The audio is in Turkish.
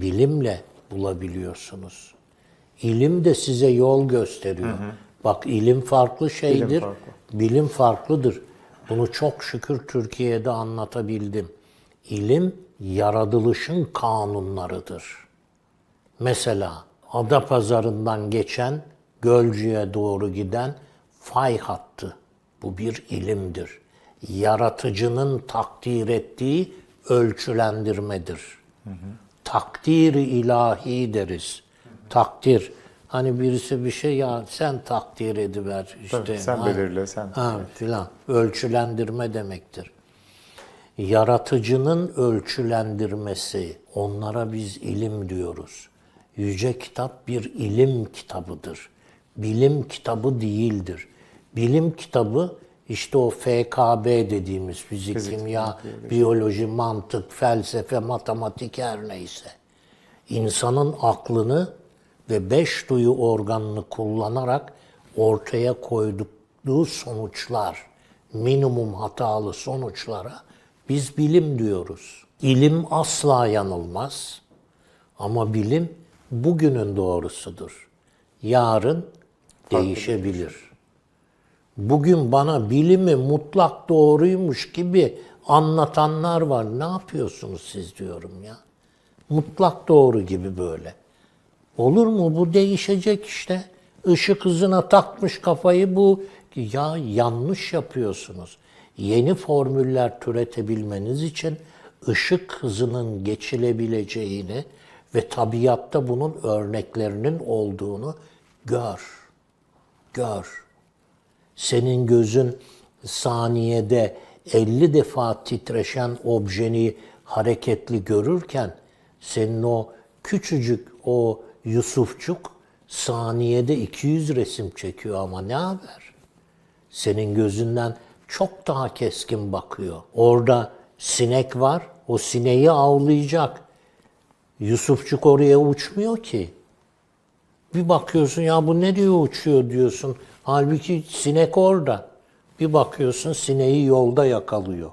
bilimle bulabiliyorsunuz. İlim de size yol gösteriyor. Bak ilim farklı şeydir, bilim, farklı. farklıdır. Bunu çok şükür Türkiye'de anlatabildim. İlim yaratılışın kanunlarıdır. Mesela Adapazarı'ndan geçen Gölcük'e doğru giden fay hattı. Bu bir ilimdir. Yaratıcının takdir ettiği ölçülendirmedir. Takdir-i ilahi deriz. Takdir. Hani birisi bir şey ya sen takdir ediver işte. Tabii, sen Ha, belirle, sen- Ha, filan. Ölçülendirme demektir yaratıcının ölçülendirmesi, onlara biz ilim diyoruz. Yüce kitap bir ilim kitabıdır. Bilim kitabı değildir. Bilim kitabı işte o FKB dediğimiz fizik, Fizik, kimya, biyoloji, mantık, felsefe, matematik her neyse. İnsanın aklını ve beş duyu organını kullanarak ortaya koyduğu sonuçlar, minimum hatalı sonuçlara biz bilim diyoruz. İlim asla yanılmaz ama bilim bugünün doğrusudur. Yarın değişebilir. Bugün bana bilimi mutlak doğruymuş gibi anlatanlar var. Ne yapıyorsunuz siz diyorum ya. Mutlak doğru gibi böyle. Olur mu? Bu değişecek işte. Işık hızına takmış kafayı bu. Ya yanlış yapıyorsunuz. Yeni formüller türetebilmeniz için ışık hızının geçilebileceğini ve tabiatta bunun örneklerinin olduğunu gör. Gör. Senin gözün saniyede 50 defa titreşen objeni hareketli görürken senin o küçücük o Yusufçuk saniyede 200 resim çekiyor ama ne haber? Senin gözünden çok daha keskin bakıyor. Orada sinek var, o sineği avlayacak. Yusufçuk oraya uçmuyor ki. Bir bakıyorsun ya bu ne diyor uçuyor diyorsun. Halbuki sinek orada. Bir bakıyorsun sineği yolda yakalıyor.